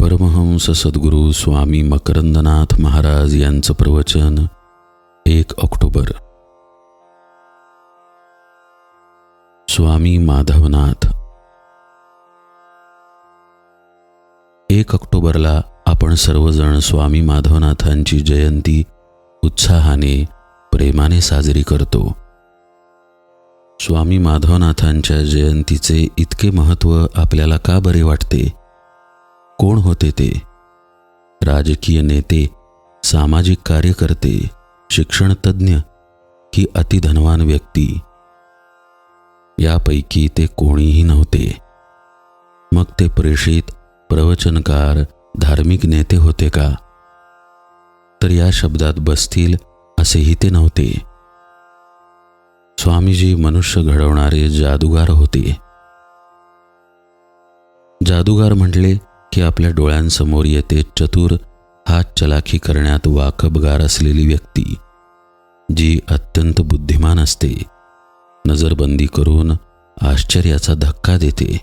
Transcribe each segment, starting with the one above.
परमहंस सद्गुरू स्वामी मकरंदनाथ महाराज यांचं प्रवचन एक ऑक्टोबर. स्वामी माधवनाथ. एक ऑक्टोबरला आपण सर्वजण स्वामी माधवनाथांची जयंती उत्साहाने प्रेमाने साजरी करतो. स्वामी माधवनाथांच्या जयंतीचे इतके महत्त्व आपल्याला का बरे वाटते? कोण होते ते? राजकीय नेते सामाजिक कार्यकर्ते शिक्षणतज्ज्ञ की अतिधनवान व्यक्ती? यापैकी ते कोणीही नव्हते. मग ते प्रेषित प्रवचनकार धार्मिक नेते होते का? तर या शब्दात बसतील असेही ते नव्हते. स्वामीजी मनुष्य घडवणारे जादूगार होते. जादूगार म्हटले की आपल्या डोळ्यांसमोर येते. चतुर हात चलाखी करण्यात वाकबगार असलेली व्यक्ती जी अत्यंत बुद्धिमान असते. नजरबंदी करून आश्चर्याचा धक्का देते.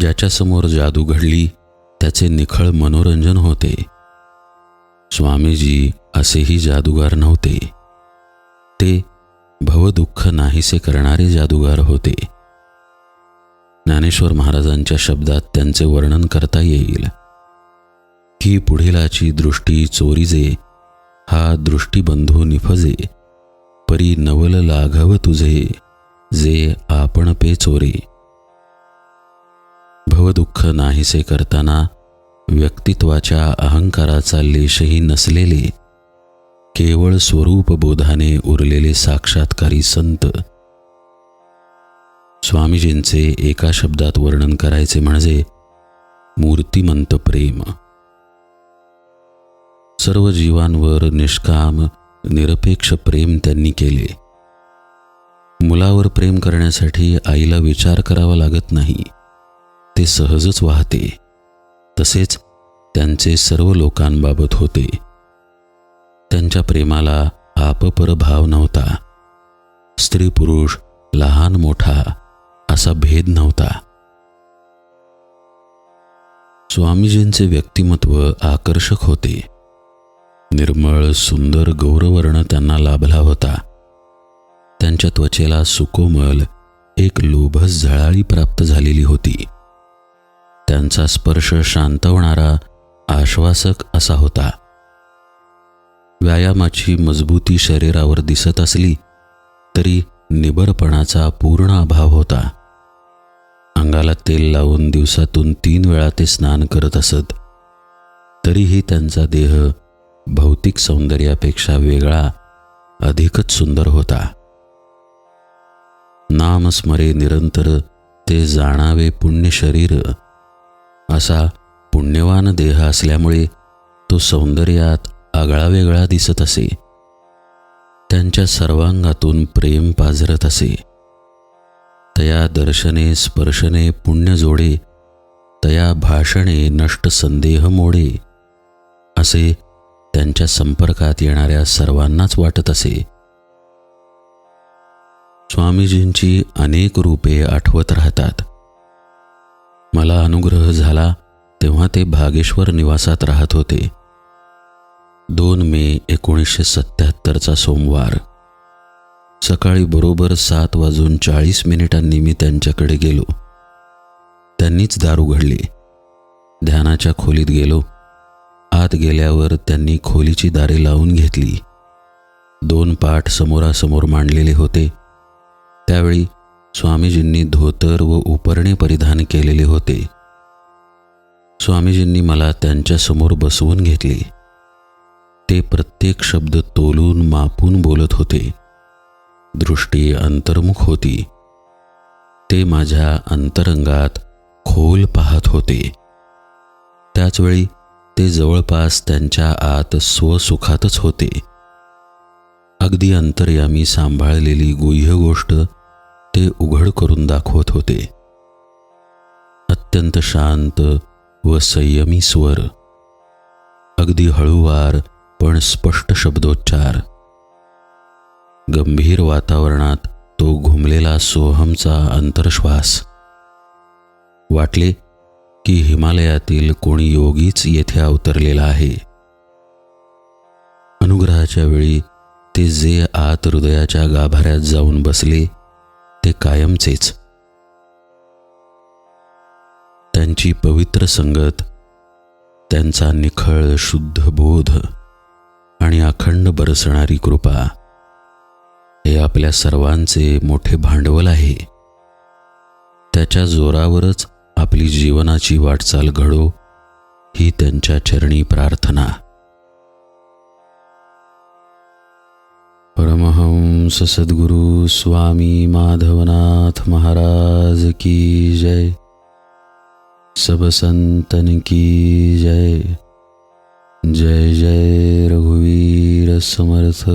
ज्याच्यासमोर जादू घडली त्याचे निखळ मनोरंजन होते. स्वामीजी असेही जादूगार नव्हते. ते भवदुःख नाहीसे करणारे जादूगार होते. ज्ञानेश्वर महाराजांच्या शब्दात त्यांचे वर्णन करता येईल. की पुढीलाची दृष्टी चोरीजे हा दृष्टीबंधू निफजे परी नवल लाघव तुझे जे आपण पे चोरे. भवदुःख नाहीसे करताना व्यक्तित्वाच्या अहंकाराचा लेशही नसलेले केवळ स्वरूप बोधाने उरलेले साक्षात्कारी संत स्वामीजींचे एका शब्दात वर्णन करायचे म्हणजे मूर्तिमंत प्रेम. सर्व जीवांवर निष्काम निरपेक्ष प्रेम त्यांनी केले. मुलावर प्रेम करण्यासाठी आईला विचार करावा लागत नाही. ते सहजच वाहते. तसेच त्यांचे सर्व लोकांबाबत होते. त्यांच्या प्रेमाला आपपर भाव नव्हता. स्त्री पुरुष लहान मोठा असा भेद नव्हता. स्वामीजींचे व्यक्तिमत्व आकर्षक होते. निर्मळ सुंदर गौरवर्ण त्यांना लाभला होता. त्यांच्या त्वचेला सुकोमल एक लोभस झळाळी प्राप्त झालेली होती. त्यांचा स्पर्श शांतवणारा आश्वासक असा होता. व्यायामाची मजबूती शरीरावर दिसत असली तरी निबरपणाचा पूर्ण अभाव होता. अंगाला तेल लावून दिवसातून तीन वेळा ते स्नान करत असत तरीही त्यांचा देह भौतिक सौंदर्यापेक्षा वेगळा अधिकच सुंदर होता. नामस्मरे निरंतर ते जाणावे पुण्य शरीर असा पुण्यवान देह असल्यामुळे तो सौंदर्यात आगळावेगळा दिसत असे. त्यांच्या सर्वांगातून प्रेम पाझरत असे. तया दर्शने स्पर्शने पुण्य जोडे तया भाषणे नष्ट संदेह मोडे असे त्यांच्या संपर्कात येणाऱ्या सर्वांनाच वाटत असे. स्वामीजींची अनेक रूपे आठवत राहतात. मला अनुग्रह झाला तेव्हा ते भागेश्वर निवासात राहत होते. दोन मे एकोणीसशे सत्याहत्तरचा सोमवार. सकाळी बरोबर सात वाजून चाळीस मिनिटांनी मी त्यांच्याकडे गेलो. त्यांनीच दार उघडली ध्यानाच्या खोलीत गेलो. आत गेल्यावर त्यांनी खोलीची दारे लावून घेतली. दोन पाठ समोरासमोर मांडलेले होते. त्यावेळी स्वामीजींनी धोतर व उपरणे परिधान केलेले होते. स्वामीजींनी मला त्यांच्यासमोर बसवून घेतले. ते प्रत्येक शब्द तोलून मापून बोलत होते. दृष्टी अंतर्मुख होती. ते माझ्या अंतरंगात खोल पाहत होते. त्याचवेळी ते जवळपास त्यांच्या आत स्वसुखातच होते. अगदी अंतर्यामी सांभाळलेली गुह्य गोष्ट ते उघड करून दाखवत होते. अत्यंत शांत व संयमी स्वर. अगदी हळूवार पण स्पष्ट शब्दोच्चार. गंभीर वातावरणात तो घुमलेला सोहमचा अंतर्श्वास. वाटले की हिमालयातील कोणी योगीच येथे अवतरलेला आहे. अनुग्रहाच्या वेळी ते जे आत हृदयाच्या गाभाऱ्यात जाऊन बसले ते कायमचेच. त्यांची पवित्र संगत त्यांचा निखळ शुद्ध बोध आणि अखंड बरसणारी कृपा आपल्या सर्वांचे मोठे भांडवल आहे. त्याच्या जोरावरच आपली जीवनाची वाटचाल घडो ही त्यांच्या चरणी प्रार्थना. परमहंस सद्गुरु स्वामी माधवनाथ महाराज की जय. सब संतन की जय. जय जय रघुवीर समर्थ.